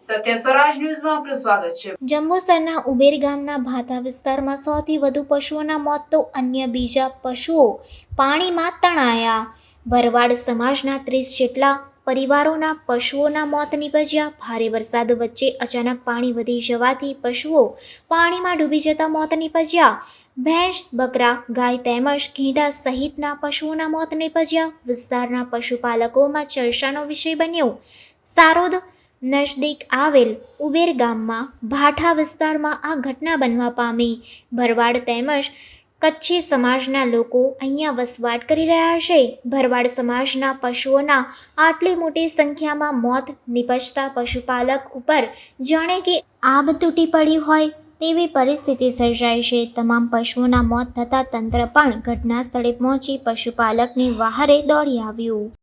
સત્ય સ્વરાજ ન્યૂઝમાં આપનું સ્વાગત છે. જંબુસરના ઉબેર ગામના ભાતા વિસ્તારમાં સૌથી વધુ પશુઓના મોત તો અન્ય બીજા પશુઓ પાણીમાં તણાયા. ભરવાડ સમાજના ત્રીસ જેટલા પરિવારોના પશુઓના મોત નીપજ્યા. ભારે વરસાદ વચ્ચે અચાનક પાણી વધી જવાથી પશુઓ પાણીમાં ડૂબી જતા મોત નીપજ્યા. ભેંસ, બકરા, ગાય તેમજ ઘેડા સહિતના પશુઓના મોત નીપજ્યા. વિસ્તારના પશુપાલકોમાં ચર્ચાનો વિષય બન્યો. સારોદ નજદીક આવેલ ઉબેર ગામમાં ભાઠા વિસ્તારમાં આ ઘટના બનવા પામી. ભરવાડ તેમજ કચ્છી સમાજના લોકો અહીંયા વસવાટ કરી રહ્યા છે. ભરવાડ સમાજના પશુઓના આટલી મોટી સંખ્યામાં મોત નિપજતા પશુપાલક ઉપર જાણે કે આબ તૂટી પડી હોય તેવી પરિસ્થિતિ સર્જાઈ છે. તમામ પશુઓના મોત થતાં તંત્ર પણ ઘટના સ્થળે પહોંચી પશુપાલકની વહારે દોડી આવ્યું.